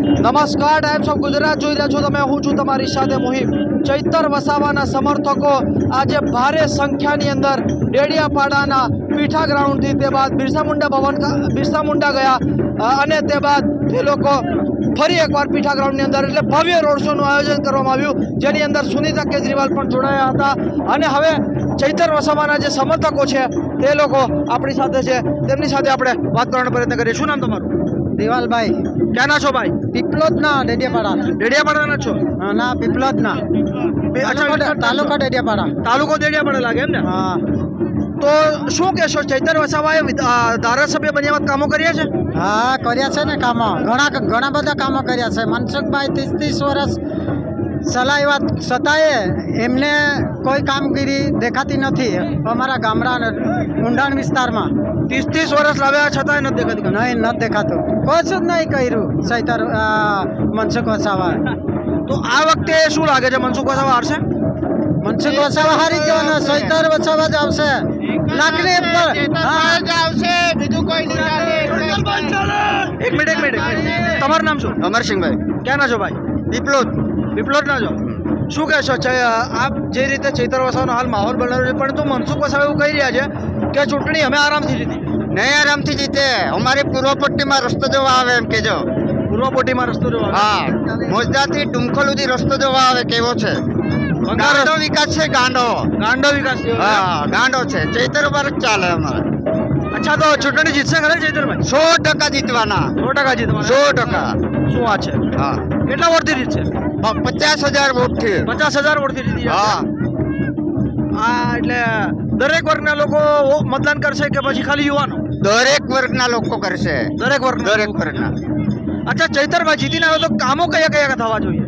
નમસ્કાર, times of Gujarat જોઈ રહ્યા છો તમે. હું છું તમારી સાથે મુહિમ ચૈતર વસાવાના સમર્થકો આજે ભારે સંખ્યાની અંદર ડેડિયાપાડાના પીઠા ગ્રાઉન્ડથી તે બાદ બિરસા મુંડા ભવન બિરસા મુંડા ગયા અને તે બાદ તે લોકો ફરી એકવાર પીઠા ગ્રાઉન્ડની અંદર એટલે ભવ્ય રોડ શોનું આયોજન કરવામાં આવ્યું, જેની અંદર સુનીતા કેજરીવાલ પણ જોડાયા હતા. અને હવે ચૈતર વસાવાના જે સમર્થકો છે, તે લોકો આપણી સાથે છે. તેમની સાથે આપણે વાત કરવાનો પ્રયત્ન કરીએ. શું નામ તમારું? દિવાલભાઈ. ક્યાંના છો ભાઈ? પીપલોદ ના ડેડિયાપાડા. ડેડિયાપાડાના છો? ના પીપલોદ ના બે- અચ્છા, તાલુકો ડેડિયાપાડા. તાલુકો દેડિયાપાડા લાગે એમ ને? હા. તો શું કહેશો ચૈતર વસાવાએ ધારાસભ્ય બન્યા બાદ કામો કર્યા છે? હા કર્યા છે ને કામો. ઘણા ઘણા બધા કામો કર્યા છે. મનસુખભાઈ ત્રીસ ત્રીસ વર્ષ ચલાવ્યા છતાંય એમને કોઈ કામગીરી દેખાતી નથી અમારા ગામડા ઊંડાણ વિસ્તારમાં. ત્રીસ ત્રીસ વર્ષ લાવ્યા છતાંય નથી દેખાતી નહીં નથી દેખાતું. કશું જ નહીં કર્યું સૈતર મનસુખ વસાવા. તો આ વખતે શું લાગે છે? મનસુખ વસાવા હારશે? મનસુખ વસાવા હારી જવાનો સૈતર વસાવા જ આવશે. લાકડી પર. હા. એક મિનિટ એક મિનિટ એક મિનિટ. તમારું નામ શું? અમરસિંહભાઈ. ક્યાંના છો ભાઈ? પીપલોદ વિપ્લોટના છો શું કહેશો? આપ જે રીતે ચૈતર વસાવાનો હાલ માહોલ બનાવ્યો છે પરંતુ મનસુખ વસાવ એવું કહી રહ્યા છે કે ચૂંટણી અમે આરામથી જીતી. નહીં આરામથી જીતે. અમારી પૂર્વ પટ્ટીમાં રસ્તો જોવા આવે એમ કેજો પૂર્વ પટ્ટીમાં રસ્તો જોવા હા મોજદાથી ડુમખલ સુધી રસ્તો જોવા આવે કેવો છે. ગાંડો વિકાસ છે ગાંડો. ગાંડો વિકાસ છે. હા ગાંડો છે. ચૈતર ઉપર જ ચાલે અમારે. અચ્છા તો ચૂંટણી જીતશે ખરે ચૈતરભાઈ? સો ટકા જીતવાના. સો ટકા જીતવાના. સો ટકા. શું વાત છે? હા. કેટલા વર્ષથી જીતશે? પચાસ હજાર વોટથી. પચાસ હજાર વોટથી જીતી હા હા. આ એટલે દરેક વર્ગના લોકો મતદાન કરશે કે પછી ખાલી યુવાનો? દરેક વર્ગના લોકો કરશે. દરેક વર્ગ દરેક વર્ગના. અચ્છા ચૈતરભાઈ જીતીને આવે તો કામો કયા કયા થવા જોઈએ?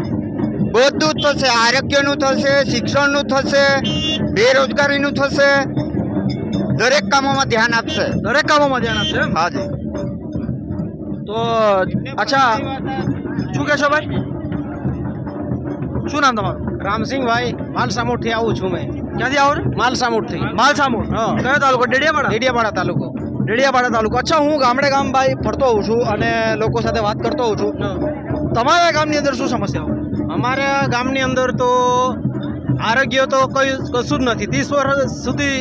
બધું જ થશે. આરોગ્યનું થશે શિક્ષણનું થશે બેરોજગારીનું થશે. દરેક કામોમાં ધ્યાન આપશે. દરેક કામોમાં ધ્યાન આપશે હા જી. તો અચ્છા શું કહેશો ભાઈ? શું નામ તમારું? રામસિંહભાઈ માલસામોટથી આવું છું મેં. ક્યાંથી આવો માલસામુઠથી માલસામુઠ માલસામુર? કયો તાલુકો? ડેડિયાપાડા? ડેડિયાપાડા તાલુકો. ડેડિયાપાડા તાલુકો. અચ્છા હું ગામડે ગામ ભાઈ ફરતો હોઉં છું અને લોકો સાથે વાત કરતો હોઉં છું. તમારા ગામની અંદર શું સમસ્યા હોય અમારા ગામની અંદર તો આરોગ્ય તો કઈ કશું જ નથી. ત્રીસ વર્ષ સુધી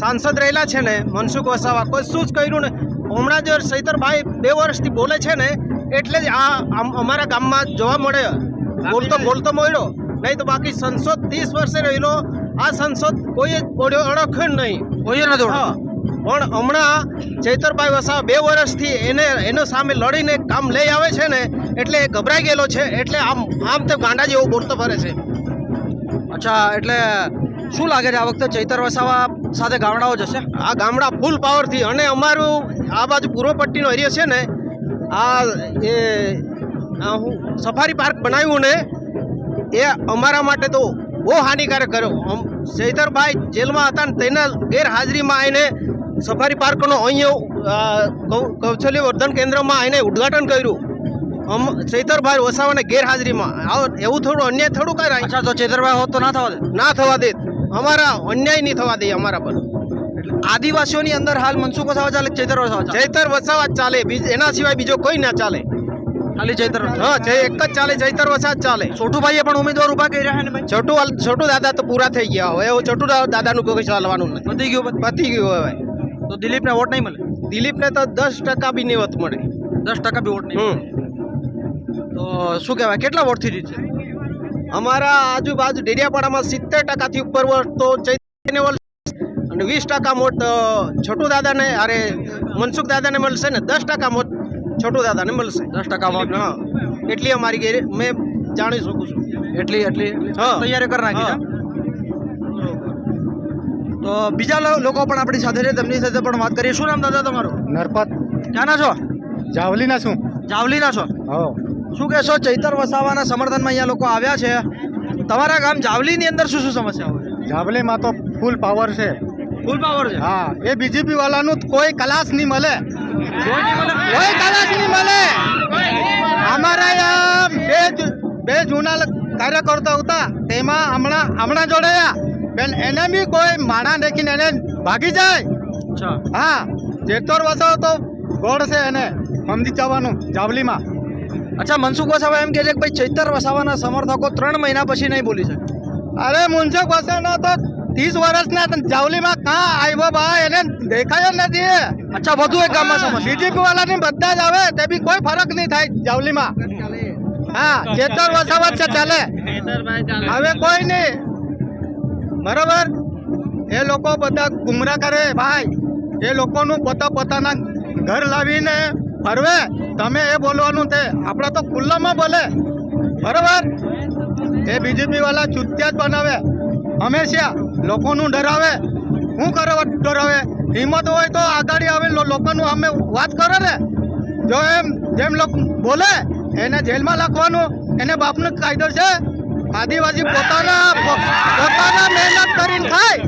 સાંસદ રહેલા છે ને મનસુખ વસાવા કશું જ કર્યું ને. હમણાં જ સૈતરભાઈ બે વર્ષથી બોલે છે ને એટલે જ આ આમ અમારા ગામમાં જોવા મળે બોલતો બોલતો મળ્યો નહીં તો બાકી સંસદ ત્રીસ વર્ષે રહેલો આ સંસદ કોઈ ઓળખ્યો ઓળખ્યો નહીં. કોઈ નથી પણ હમણાં ચૈતરભાઈ વસા બે વર્ષથી એને એનો સામે લડીને કામ લઈ આવે છે ને એટલે એ ગભરાઈ ગયેલો છે એટલે આમ આમ તે ગાંડા જેવો બોલતો ફરે છે. અચ્છા એટલે શું લાગે છે આ વખતે ચૈતર વસાવા સાથે ગામડાઓ જશે? આ ગામડા ફૂલ પાવરથી અને અમારું આ બાજુ પૂર્વ પટ્ટીનો એરિયો છે ને આ એ સફારી પાર્ક બનાવ્યું ને એ અમારા માટે તો બહુ હાનિકારક કર્યો. સૈદરભાઈ જેલમાં હતા ને તેના ગેરહાજરીમાં આવીને સફારી પાર્કનો અહીંયા અ, કૌ- કૌશલ્ય વર્ધન કેન્દ્રમાં આવીને ઉદ્ઘાટન કર્યું. અમ ચૈતરભાઈ વસાવાને ગેરહાજરીમાં. આવો એવું થોડું અન્યાય થોડું કરાય. અચ્છા તો ચૈતરભાઈ હોત તો ના થવા દે? ના થવા દે અમારા અન્યાય નહીં થવા દે અમારા પર. આદિવાસીઓની અંદર હાલ મનસુખ વસાવા ચાલે ચૈતર વસાવા ચાલે? ચૈતર વસાવા ચાલે. બીજ- એના સિવાય બીજો કોઈ ના ચાલે. ખાલી જયતર હા જય એક જ ચાલે જયતર વસાવા ચાલે ચાલે. છોટુભાઈએ પણ ઉમેદવાર ઊભા કરી રહ્યા ને ભાઈ? છોટુ છોટુ દાદા તો પૂરા થઈ ગયા હવે છોટુ દાદાનું કોઈ ચાલવાનું નથી પતી ગયું પતી ગયું હવે તો દિલીપને વોટ નહીં મળે? દિલીપને તો દસ ટકા બી નહીં વત મળે. દસ ટકા બી વોટ નહીં તો શું કહેવાય? કેટલા વોટથી જીતશે અમારા આજુબાજુ ડેડિયાપાડામાં સિત્તેર ટકાથી ઉપર વોટ તો ચૈતન્ય અને વીસ ટકા મોટ છોટુ દાદાને અરે મનસુખ દાદાને મળશે ને દસ ટકા મોટ છોટુ દાદાને મળશે. દસ ટકા વોટ હા. એટલી અમારી ગેર મેં જાણી શકું છું. એટલી એટલી? હા. તૈયારી કરી નાખી તો બીજા લો- લોકો પણ આપણી સાથે છે તેમની સાથે પણ વાત કરીએ. શું નામ દાદા તમારું? નરપત. ક્યાંના છો? જાવલીના શું જાવલીના છો? હો. શું કહેશો ચૈતર વસાવાના સમર્થનમાં અહીંયા લોકો આવ્યા છે? તમારા ગામ જાવલીની અંદર શું શું સમસ્યા હોય જાવલીમાં તો ફૂલ પાવર છે. ફૂલ પાવર છે હા એ બીજેપી વાળાનું કોઈ કલાસ નહીં મળે. કોઈ ક્લાસ નહીં મળે. અમારા બે બે જૂના કાર્યકર્તા હતા તેમાં હમણાં હમણાં જોડાયા. બેન એને બી કોઈ માણા દેખીને એને ભાગી જાય. હા જેતોર વસાવ તો ગોળ છે એને મમદી ચાવાનું જાવલીમાં. અચ્છા મનસુખ વસાવા એમ કહે છે કે ભાઈ ચૈતર વસાવાના સમર્થકો ત્રણ મહિના પછી નહીં બોલી શકે. અરે મુંજક વસાવાના તો ત્રીસ વર્ષના જાવલીમાં કાં આવ્યો ભાઈ? એને દેખાયો નથી. અચ્છા વધુ એક ગામમાં બીજેપી વાળાની બધા જ આવે તે બી કોઈ ફરક નહીં થાય જાવલીમાં. હા ચેતર વસાવત છે ચાલે. હવે કોઈ નહીં. બરોબર? એ લોકો બધા ગુમરા કરે ભાઈ. એ લોકોનું પોતા પોતાના ઘર લાવીને ફરવે. તમે એ બોલવાનું તે. આપણે તો ખુલ્લામાં બોલે. બરોબર? એ બીજેપી વાળા ચૂત્યા જ બનાવે. હંમેશા લોકોનું ડરાવે શું કરે ડરાવે હિંમત હોય તો આગળ આવે. લોકોનું અમે વાત કરે ને. જો એમ જેમ લોકો બોલે એને જેલમાં લખવાનું. એને બાપનો કાયદો છે. આદિવાસી પોતાના પોતાના મહેનત કરીને ખાય.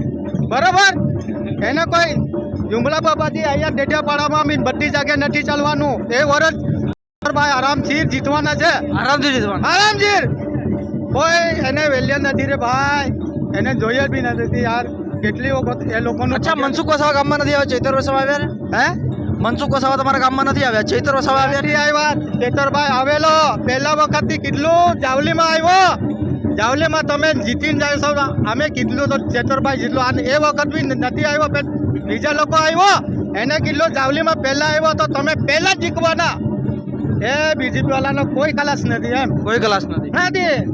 બરાબર? એને કોઈ જુમલા બાબાજી અહીંયા ડેડિયાપાડામાં મીન બધી જગ્યાએ નથી ચાલવાનું. એ વર્ષ ભાઈ આરામથી જીતવાના છે. આરામથી જીતવાના. આરામથી. કોઈ એને વેલ્યા નથી રે ભાઈ. એને જોઈએ જ બી નથી યાર કેટલી વખત એ લોકોનું અચ્છા મનસુખ વસાવા ગામમાં નથી આવ્યા? ચૈતર વસાવા આવ્યા ને? હે? મનસુખ વસાવા તમારા ગામમાં નથી આવ્યા? ચૈતર વસાવા આવ્યા નથી આવ્યા. ચૈતરભાઈ આવેલો. પહેલા વખતથી કેટલું જાવલીમાં આવ્યો. જાવલીમાં તમે જીતીને જાય છો. અમે કીધું તો ચેતરભાઈ જેટલું અને એ વખત બી નથી આવ્યો. બીજા લોકો આવ્યો. એને કીધું જાવલીમાં પહેલા આવ્યો તો તમે પહેલા જીતવાના. એ બીજેપી વાળાનો કોઈ ખલાસ નથી એમ. કોઈ ક્લાસ નથી. નથી.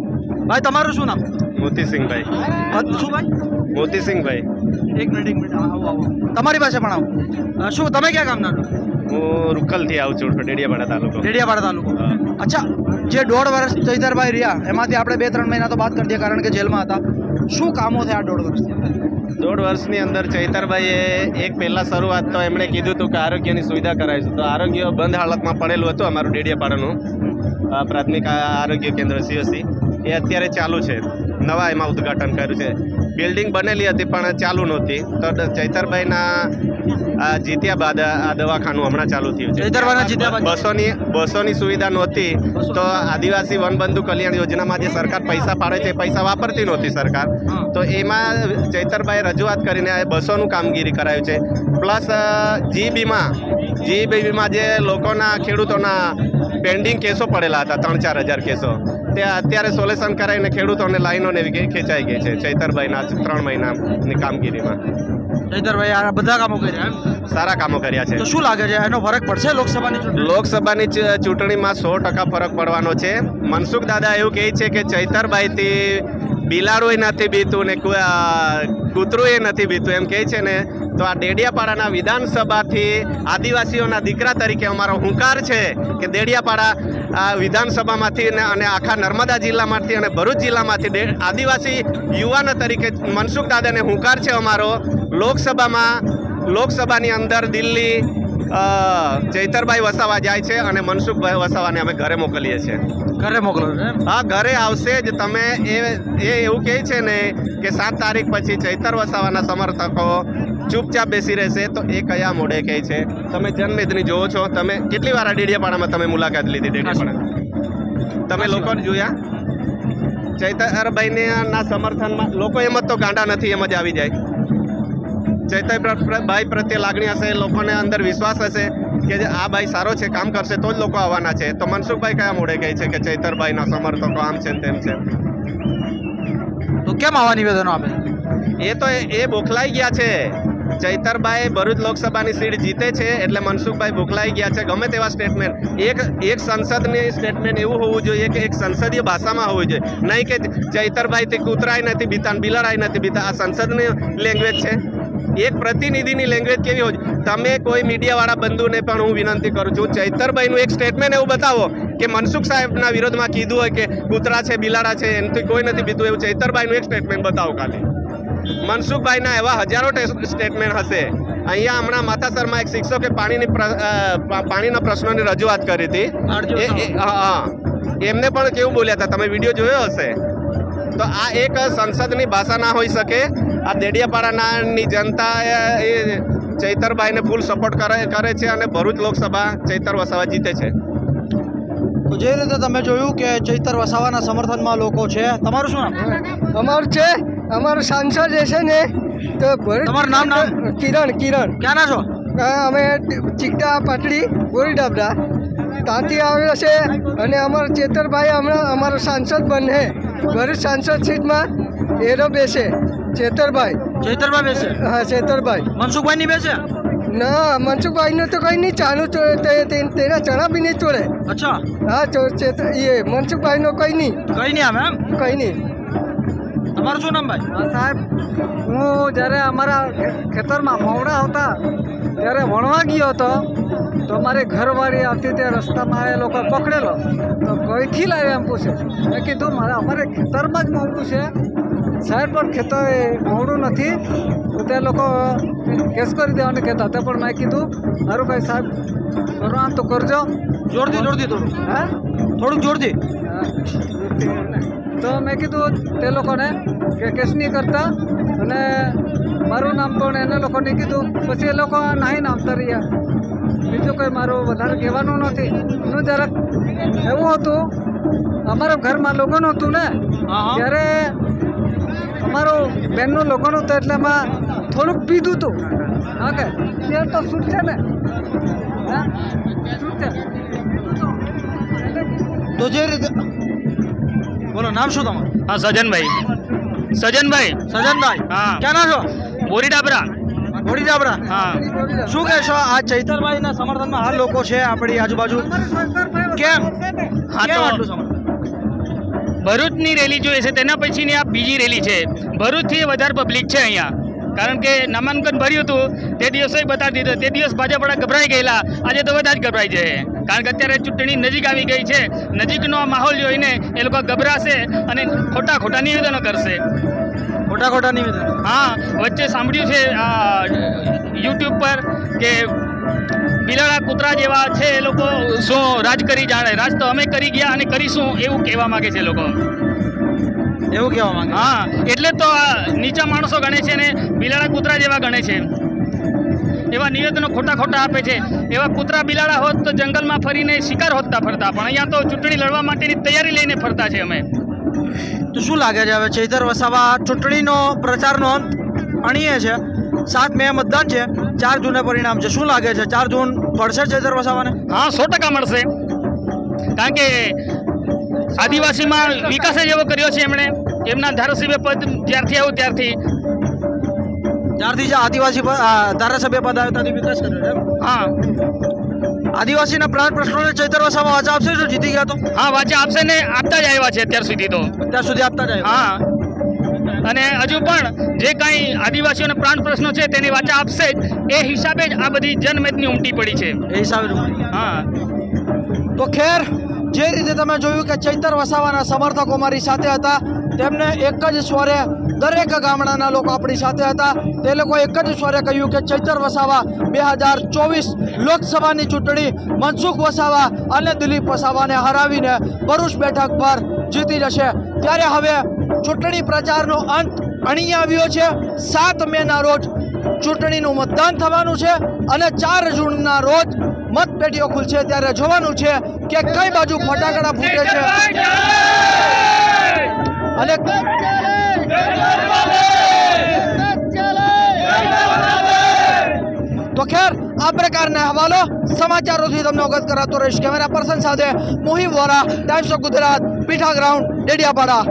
ભાઈ તમારું શું નામ? મોતીસિંહભાઈ શું ભાઈ? મોતીસિંહભાઈ એક મિનિટ એક મિનિટ આવો આવો. તમારી પાસે પણ આવો. શું તમે ક્યાં ગામના છો? હું રૂકલથી આવું છું ડેડિયાપાડા તાલુકો. ડેડિયાપાડા તાલુકો. અચ્છા જે દોઢ વર્ષ ચૈતરભાઈ રહ્યા એમાંથી આપણે બે ત્રણ મહિના તો વાત કરી દઈએ કારણ કે જેલમાં હતા. શું કામો થયા દોઢ વર્ષથી? દોઢ વર્ષની અંદર ચૈતરભાઈએ એક પહેલાં શરૂઆત તો એમણે કીધું હતું કે આરોગ્યની સુવિધા કરાવીશું. તો આરોગ્ય બંધ હાલતમાં પડેલું હતું અમારું ડેડિયાપાડાનું. પ્રાથમિક આરોગ્ય કેન્દ્ર સીઓસી એ અત્યારે ચાલુ છે. નવા એમાં ઉદ્ઘાટન કર્યું છે. બિલ્ડિંગ બનેલી હતી પણ ચાલુ નહોતી. તો ચૈતરભાઈના જીત્યા બાદ આ દવાખાનું હમણાં ચાલુ થયું છે? બસોની બસોની સુવિધા નહોતી. તો આદિવાસી વનબંધુ કલ્યાણ યોજનામાં જે સરકાર પૈસા પાડે છે પૈસા વાપરતી નહોતી સરકાર. તો એમાં ચૈતરભાઈ રજૂઆત કરીને બસોનું કામગીરી કરાયું છે. પ્લસ જીબીમાં જીબીમાં જે લોકોના ખેડૂતોના પેન્ડિંગ કેસો પડેલા હતા ત્રણ ચાર હજાર કેસો. તે અત્યારે સોલ્યુશન કરાવીને ખેડૂતોને લાઈનોને ખેંચાઈ ગઈ છે ચૈતરભાઈના ત્રણ મહિનાની કામગીરીમાં? ચૈતરભાઈ આ બધા કામો કર્યા સારા કામો કર્યા છે. તો શું લાગે છે? એનો ફરક પડશે લોકસભાની લોકસભાની ચૂંટણીમાં સો ટકા ફરક પડવાનો છે. મનસુખ દાદા એવું કહે છે કે ચૈતરભાઈથી બિલાડું નથી બીતું ને કૂતરું એ નથી બીતું. એમ કહે છે ને તો આ ડેડિયાપાડાના વિધાનસભાથી આદિવાસીઓના દીકરા તરીકે અમારો હુંકાર છે કે દેડિયાપાડા આ વિધાનસભામાંથી અને આખા નર્મદા જિલ્લામાંથી અને ભરૂચ જિલ્લામાંથી આદિવાસી યુવાન તરીકે મનસુખ દાદાને હુંકાર છે અમારો. લોકસભામાં લોકસભાની અંદર દિલ્હી ચૈતરભાઈ વસાવા જાય છે અને મનસુખભાઈ વસાવાને અમે ઘરે મોકલીએ છીએ. ઘરે મોકલો હા ઘરે આવશે જ. તમે એ એ એવું કહે છે ને કે સાત તારીખ પછી ચૈતર વસાવાના સમર્થકો ચૂપચાપ બેસી રહેશે તો એ કયા મોડે કહે છે? તમે જનમેદની જોવો છો. તમે કેટલી વાર આ ડેડિયાપાડામાં તમે મુલાકાત લીધી ડેડિયાપાડા? તમે લોકો જોયા? ચૈતરભાઈને ના સમર્થનમાં લોકો એમ જ તો ગાંડા નથી એમ જ આવી જાય. ચૈતરભાઈ પ્રત્યે લાગણી હશે લોકોને અંદર વિશ્વાસ હશે કે આ ભાઈ સારો છે કામ કરશે તો જ લોકો આવવાના છે. તો મનસુખભાઈ કયા મોડે કહે છે કે ચૈતરભાઈના સમર્થકો આમ છે તેમ છે? તો કેમ આવા નિવેદનો આપે? એ તો એ બોખલાઈ ગયા છે. ચૈતરભાઈ ભરૂચ લોકસભાની સીટ જીતે છે એટલે મનસુખભાઈ ભૂખલાઈ ગયા છે. ગમે તેવા સ્ટેટમેન્ટ એક એક સંસદની સ્ટેટમેન્ટ એવું હોવું જોઈએ કે એક સંસદીય ભાષામાં હોવું જોઈએ. નહીં કે ચૈતરભાઈ તે કૂતરાય નથી બીતા ને નથી બીતા. આ સંસદની લેંગ્વેજ છે. એક પ્રતિનિધિની લેંગ્વેજ કેવી હોય? તમે કોઈ મીડિયાવાળા બંધુને પણ હું વિનંતી કરું છું ચૈતરભાઈનું એક સ્ટેટમેન્ટ એવું બતાવો કે મનસુખ સાહેબના વિરોધમાં કીધું હોય કે કૂતરા છે, બિલાડા છે, એનાથી કોઈ નથી બીતું. એવું ચૈતરભાઈનું એક સ્ટેટમેન્ટ બતાવો ખાલી. મનસુખભાઈના એવા હજારો સ્ટેટમેન્ટ હશે. અહીંયા હમણાં માથાસરમાં એક શિક્ષકે પાણીની પાણીના પ્રશ્નોની રજૂઆત કરી હતી. હા. એમને પણ કેવું બોલ્યા હતા? તમે વીડિયો જોયો હશે? તો આ એક સંસદની ભાષા ના હોઈ શકે. આ દેડિયાપાડાની જનતા એ એ ચૈતરભાઈને ફૂલ સપોર્ટ કરે કરે છે અને ભરૂચ લોકસભા ચૈતર વસાવા જીતે છે. તો જે રીતે તમે જોયું કે ચૈતર વસાવાના સમર્થનમાં લોકો છે તમારું શું નામ? અમારું છે અમારું સાંસદ જે છે ને તો તમારું નામ, નામ? કિરણ કિરણ. ક્યાંના છો? અમે ચીકટા પાટડી ગોરી ડાબરા ત્યાંથી આવ્યો છે અને અમારા ચેતરભાઈ હમણાં અમારો સાંસદ બને ભરૂચ સાંસદ સીટમાં એરો બેસે. ચેતરભાઈ. ચેતરભાઈ બેસે? હા ચેતરભાઈ. મનસુખભાઈ ની બેસે? ના મનસુખભાઈનું તો કંઈ નહીં ચાનું તે- તે- તેના ચણા બી નહીં ચોરે. અચ્છા. હા ચો- ચેતર એ મનસુખભાઈનો કંઈ નહીં કઈ નહીં આવે એમ? કંઈ નહીં તમારું શું નામ ભાઈ? સાહેબ હું જ્યારે અમારા ખેતરમાં મવડા હતા ત્યારે વણવા ગયો હતો તો મારી ઘરવાળી આવતી તે રસ્તામાં એ લોકો પકડેલો. તો કઈથી લાવ્યા એમ પૂછે? મેં કીધું મારે અમારે ખેતરમાં જ મવડું છે. સાહેબ પણ ખેતર એ મવડું નથી. તો તે લોકો કેસ કરી દેવાનું કહેતા. તે પણ મેં કીધું મારું ભાઈ સાહેબ કરો તો કરજો. જોરથી જોરથી થોડું. હા? થોડુંક જોરથી. તો મેં કીધું તે લોકોને કે કેસ નહીં કરતા. અને મારું નામ પણ એને લોકોને કીધું. પછી એ લોકો નાહી નામતા રહ્યા. બીજું કંઈ મારું વધારે કહેવાનું નથી. એનું જરાક એવું હતું અમારા ઘરમાં લોકોનું હતું ને ત્યારે અમારું બેનનું લોકોનું હતું એટલે એમાં થોડુંક પીધું હતું હા કે? ત્યારે તો છૂટ છે ને? હા? છૂટ છે. તો જે રીતે બોલો નામ શું તમારું? હા સજનભાઈ. સજનભાઈ. સજનભાઈ. હા. ક્યાં ના છો? બોરી ડાબરા ઘોડી જાબરા હા. શું કહેશો આ ચૈતરભાઈના સમર્થનમાં હાલ લોકો છે આપણી આજુબાજુ? કેમ? હા તો આટલું સમર્થન? ભરૂચની રેલી જોઈએ છે તેના પછીની આ બીજી રેલી છે ભરૂચથી વધારે પબ્લિક છે અહીંયા કારણ કે નામાંકન ભર્યું હતું તે દિવસે બતાવી દીધું તે દિવસ ભાજપવાળા ગભરાઈ ગયેલા આજે તો બધા જ ગભરાઈ જાય કારણ કે અત્યારે ચૂંટણી નજીક આવી ગઈ છે નજીકનો આ માહોલ જોઈને એ લોકો ગભરાશે અને ખોટા ખોટા નિવેદનો કરશે ખોટા ખોટા નિવેદનો હા વચ્ચે સાંભળ્યું છે આ યુટ્યુબ પર કે બિલાડા કૂતરા જેવા છે એ લોકો. શું રાજ કરી જાણે રાજ તો અમે કરી ગયા અને કરીશું એવું કહેવા માંગે છે લોકો. એવું કહેવા માંગે? હા એટલે તો આ નીચા માણસો ગણે છે ને બિલાડા કૂતરા જેવા ગણે છે. એવા નિવેદનો ખોટા ખોટા આપે છે. એવા કૂતરા બિલાડા હોત તો જંગલમાં ફરીને શિકાર હોતતા ફરતા પણ અહીંયા તો ચૂંટણી લડવા માટેની તૈયારી લઈને ફરતા છે અમે. તો શું લાગે છે હવે? ચૈતર વસાવા ચૂંટણીનો પ્રચારનો અંત અણીએ છે. સાત મે મતદાન છે. ચાર જૂને પરિણામ છે. શું લાગે છે? ચાર જૂન પડશે ચેતર વસાવાને? હા સો ટકા મળશે. કારણ કે આદિવાસીમાં વિકાસ જ એવો કર્યો છે એમણે. એમના ધારાસભ્ય પદ જ્યારથી આવ્યું ત્યારથી. ત્યારથી જે આદિવાસી ધારાસભ્ય પદ આવ્યો ત્યાંથી વિકાસ કર્યો છે હા. આદિવાસીના પ્રાણ પ્રશ્નોને ચૈતર વસાવા વાચા આપશે જો જીતી ગયા તો? હા વાંચે આપશે ને આપતા જ આવ્યા છે અત્યાર સુધી તો. ત્યાં સુધી આપતા જાય હા. અને હજુ પણ જે કાંઈ આદિવાસીઓના પ્રાણ પ્રશ્નો છે તેની વાચા આપશે જ. એ હિસાબે જ આ બધી જનમેદની ઉમટી પડી છે. એ હિસાબે હા. તો ખેર જે રીતે તમે જોયું કે ચૈતર વસાવાના સમર્થકો મારી સાથે હતા તેમને એક જ સ્વરે દરેક ગામડાના લોકો આપણી સાથે હતા. તે લોકો એક જ સ્વરે કહ્યું કે ચૈતર વસાવા બે હજાર ચોવીસ લોકસભાની ચૂંટણી મનસુખ વસાવા અને દિલીપ વસાવાને હરાવીને ભરૂચ બેઠક પર જીતી જશે. ત્યારે હવે ચૂંટણી પ્રચારનો અંત અહીં આવ્યો છે. સાત મેના રોજ ચૂંટણીનું મતદાન થવાનું છે અને ચાર જૂનના રોજ મતપેટીઓ ખુલશે. ત્યારે જોવાનું છે કે કઈ બાજુ ફટાકડા ફૂટે છે. અને તો ખેર, આ પ્રકારના હવાલો સમાચારોથી તમને અવગત કરાતો રહીશ. કેમેરા પર્સન સાથે મોહિમ વોરા, ટાઈમ્સ ઓફ ગુજરાત પીઠા ગ્રાઉન્ડ ડેડિયાપાડા.